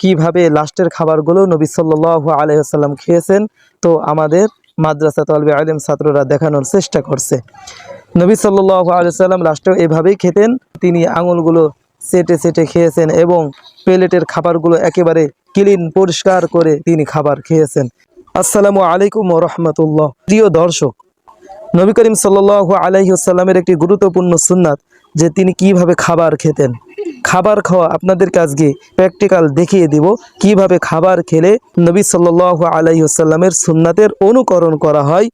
কীভাবে লাস্টের খাবারগুলো নবী সাল্লাহ আলহাম খেয়েছেন, তো আমাদের মাদ্রাসা তলবে আলিম ছাত্ররা দেখানোর চেষ্টা করছে। নবী সাল্লাহ আলসালাম লাস্টেও এভাবেই খেতেন, তিনি আঙুলগুলো সেটে সেটে খেয়েছেন এবং প্লেটের খাবারগুলো একেবারে ক্লিন, পরিষ্কার করে তিনি খাবার খেয়েছেন। আসসালামু আলাইকুম রহমতুল্লাহ। প্রিয় দর্শক, নবী করিম সাল্লাহ আলাইসাল্লামের একটি গুরুত্বপূর্ণ সুন্নাত যে তিনি কীভাবে খাবার খেতেন। খাবার খাওয়া আপনাদেরকে আজকে প্র্যাকটিক্যাল দেখিয়ে দিব। কীভাবে খাবার খেলে নবী সাল্লাহ আলাইসাল্লামের সুন্নাতের অনুকরণ করা হয়।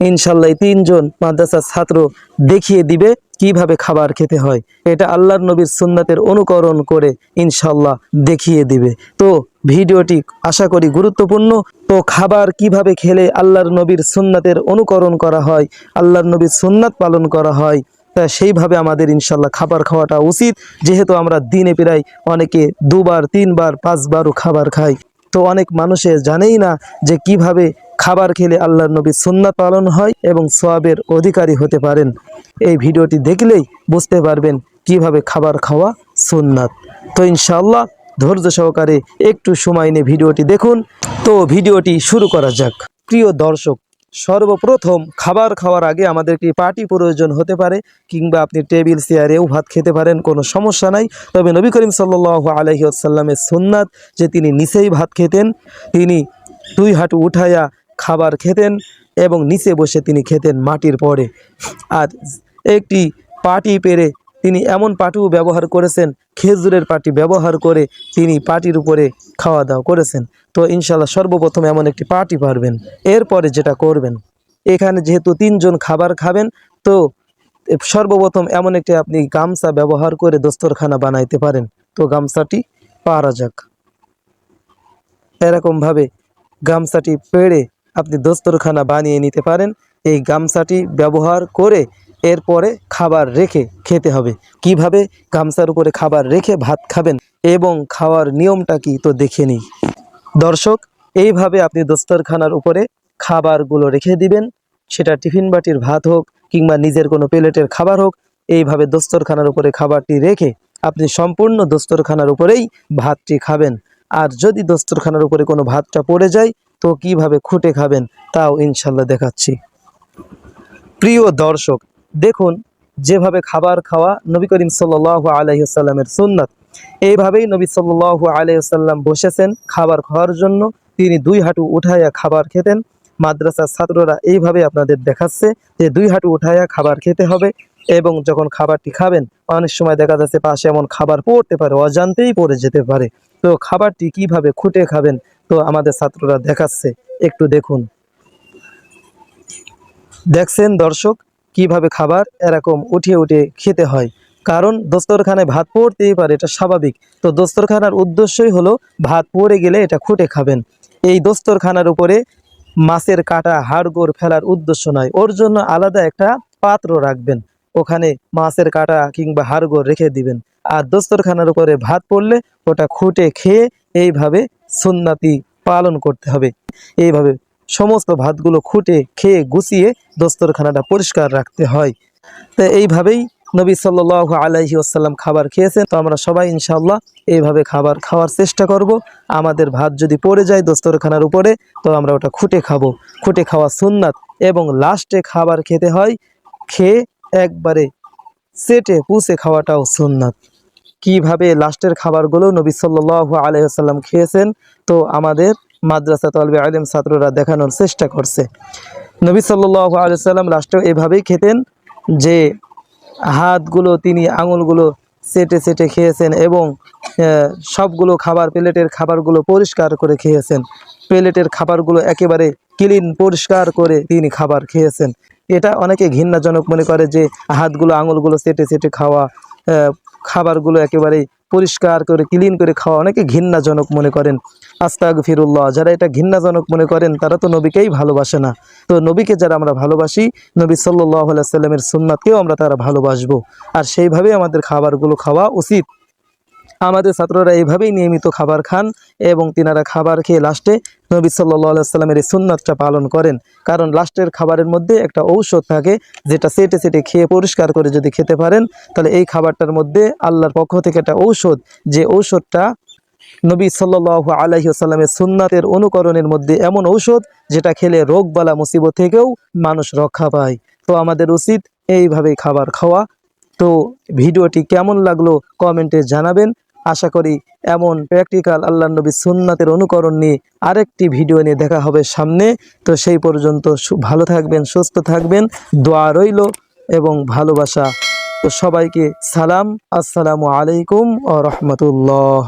ইনশাল্লাহ তিনজন মাদ্রাসার ছাত্র দেখিয়ে দিবে কীভাবে খাবার খেতে হয়। এটা আল্লাহর নবীর সুন্নাতের অনুকরণ করে ইনশাল্লাহ দেখিয়ে দিবে। তো ভিডিওটি আশা করি গুরুত্বপূর্ণ। তো খাবার কীভাবে খেলে আল্লাহর নবীর সুন্নাতের অনুকরণ করা হয়, আল্লাহর নবীর সুন্নাত পালন করা হয় সেইভাবে আমাদের ইনশাল্লাহ খাবার খাওয়াটা উচিত। যেহেতু আমরা দিনে প্রায় অনেকে দুবার, তিনবার, পাঁচবারও খাবার খাই। তো অনেক মানুষে জানেই না যে কীভাবে খাবার খেলে আল্লাহর নবী সুন্নাত পালন হয় এবং সোয়াবের অধিকারী হতে পারেন। এই ভিডিওটি দেখলেই বুঝতে পারবেন কীভাবে খাবার খাওয়া সুন্নাত। তো ইনশাল্লাহ ধৈর্য সহকারে একটু সময় নিয়ে ভিডিওটি দেখুন। তো ভিডিওটি শুরু করা যাক। প্রিয় দর্শক সর্বপ্রথম খাবার খাওয়ার আগে আমাদের একটি পার্টি প্রয়োজন হতে পারে কিংবা আপনি টেবিল চেয়ারেও ভাত খেতে পারেন, কোনো সমস্যা নাই। তবে নবী করিম সাল্লাহ আলহিউসাল্লামের সুন্নাত যে তিনি নিচেই ভাত খেতেন, তিনি দুই হাঁটু উঠাইয়া খাবার খেতেন এবং নিচে বসে তিনি খেতেন মাটির পরে। আর একটি পাটি পেরে তিনি এমন পাটিও ব্যবহার করেছেন, খেজুরের পাটি ব্যবহার করে তিনি পাটির উপরে খাওয়া দাওয়া করেছেন। তো ইনশাল্লাহ সর্বপ্রথম এমন একটি পাটি পারবেন, এরপরে যেটা করবেন, এখানে যেহেতু তিনজন খাবার খাবেন, তো সর্বপ্রথম এমন একটি আপনি গামছা ব্যবহার করে দস্তরখানা বানাইতে পারেন। তো গামছাটি পারা যাক। এরকমভাবে গামছাটি পেড়ে আপনি দস্তরখানা বানিয়ে নিতে পারেন। এই গামছাটি ব্যবহার করে এরপরে খাবার রেখে খেতে হবে। কীভাবে গামছার উপরে খাবার রেখে ভাত খাবেন এবং খাওয়ার নিয়মটা কি তো দেখে নিই। দর্শক, এইভাবে আপনি দস্তরখানার উপরে খাবারগুলো রেখে দিবেন। সেটা টিফিন বাটির ভাত হোক কিংবা নিজের কোনো প্লেটের খাবার হোক, এইভাবে দস্তরখানার উপরে খাবারটি রেখে আপনি সম্পূর্ণ দস্তরখানার উপরেই ভাতটি খাবেন। আর যদি দস্তরখানার উপরে কোনো ভাতটা পড়ে যায়, তো কীভাবে খুঁটে খাবেন, তাও ইনশাল্লাহ দেখাচ্ছি। প্রিয় দর্শক দেখুন, যেভাবে খাবার খাওয়া নবী করিম সাল্লাহ আলহিসাল্লামের সুন্নাত, এইভাবেই নবী সাল্লাহ আলহিসাল্লাম বসেছেন খাবার খাওয়ার জন্য। তিনি দুই হাঁটু উঠাইয়া খাবার খেতেন। মাদ্রাসার ছাত্ররা এইভাবে আপনাদের দেখাচ্ছে যে দুই হাঁটু উঠাইয়া খাবার খেতে হবে এবং যখন খাবারটি খাবেন, অনেক সময় দেখা যাচ্ছে পাশে এমন খাবার পড়তে পারে, অজান্তেই পড়ে যেতে পারে। তো খাবারটি কীভাবে খুঁটে খাবেন, তো আমাদের ছাত্ররা দেখাচ্ছে। একটু দেখুন। দেখছেন দর্শক কীভাবে খাবার এরকম উঠিয়ে উঠে খেতে হয়। কারণ দস্তরখানায় ভাত পড়তেই পারে, এটা স্বাভাবিক। তো দস্তরখানার উদ্দেশ্যই হলো ভাত পড়ে গেলে এটা খুঁটে খাবেন। এই দস্তরখানার উপরে মাছের কাটা, হাড়গোড় ফেলার উদ্দেশ্য নয়। ওর জন্য আলাদা একটা পাত্র রাখবেন। ওখানে মাছের কাটা কিংবা হাড়গোড় রেখে দিবেন। আর দস্তরখানার উপরে ভাত পড়লে ওটা খুঁটে খেয়ে এইভাবে সুন্নাতি পালন করতে হবে। এইভাবে সমস্ত ভাতগুলো খুঁটে খেয়ে গুছিয়ে দস্তরখানাটা পরিষ্কার রাখতে হয়। তো এইভাবেই নবী সাল্লাহ আলাইহি আসাল্লাম খাবার খেয়েছেন। তো আমরা সবাই ইনশাল্লাহ এইভাবে খাবার খাওয়ার চেষ্টা করব। আমাদের ভাত যদি পড়ে যায় দস্তরখানার উপরে, তো আমরা ওটা খুঁটে খাব। খুঁটে খাওয়া সুন্নাত এবং লাস্টে খাবার খেতে হয়, খেয়ে একবারে সেটে পুষে খাওয়াটাও সুন্নাত। কীভাবে লাস্টের খাবারগুলো নবী সাল্লাহ আলহাম খেয়েছেন, তো আমাদের মাদ্রাসা তলবে আলিম ছাত্ররা দেখানোর চেষ্টা করছে। নবী সাল্লাহ আলিয়াল্লাম লাস্টেও এভাবেই খেতেন যে হাতগুলো, তিনি আঙুলগুলো সেটে সেটে খেয়েছেন এবং সবগুলো খাবার, প্লেটের খাবারগুলো পরিষ্কার করে খেয়েছেন। প্লেটের খাবারগুলো একেবারে ক্লিন, পরিষ্কার করে তিনি খাবার খেয়েছেন। এটা অনেকে ঘৃণাজনক মনে করে যে হাতগুলো, আঙুলগুলো সেটে সেটে খাওয়া খাবারগুলো একেবারে পরিষ্কার করে ক্লিন করে খাওয়া অনেকে ঘৃণাজনক মনে করেন। আস্তাগ ফিরুল্লাহ যারা এটা ঘৃণাজনক মনে করেন, তারা তো নবীকেই ভালোবাসে না। তো নবীকে যারা আমরা ভালোবাসি, নবী সাল্লাহ সাল্লামের সুন্নাতকেও আমরা তারা ভালোবাসবো। আর সেইভাবে আমাদের খাবারগুলো খাওয়া উচিত। আমাদের ছাত্ররা এইভাবেই নিয়মিত খাবার খান এবং তিনারা খাবার খেয়ে লাস্টে নবী সাল্লাহ সাল্লামের এই সুন্নাতটা পালন করেন। কারণ লাস্টের খাবারের মধ্যে একটা ঔষধ থাকে, যেটা সেটে সেটে খেয়ে পরিষ্কার করে যদি খেতে পারেন, তাহলে এই খাবারটার মধ্যে আল্লাহর পক্ষ থেকে একটা ঔষধ, যে ঔষধটা নবী সাল্লাহ আলহিসাল্লামের সুন্নাতের অনুকরণের মধ্যে এমন ঔষধ, যেটা খেলে রোগ বালা মুসিবত থেকেও মানুষ রক্ষা পায়। তো আমাদের উচিত এইভাবে খাবার খাওয়া। তো ভিডিওটি কেমন লাগল কমেন্টে জানাবেন। আশা করি এমন প্র্যাকটিক্যাল আল্লাহ নবী সুন্নাতের অনুকরণ নিয়ে আরেকটি ভিডিও নিয়ে দেখা হবে সামনে। তো সেই পর্যন্ত ভালো থাকবেন, সুস্থ থাকবেন, দোয়া রইল এবং ভালোবাসা। তো সবাইকে সালাম, আসসালামু আলাইকুম ও রহমতুল্লাহ।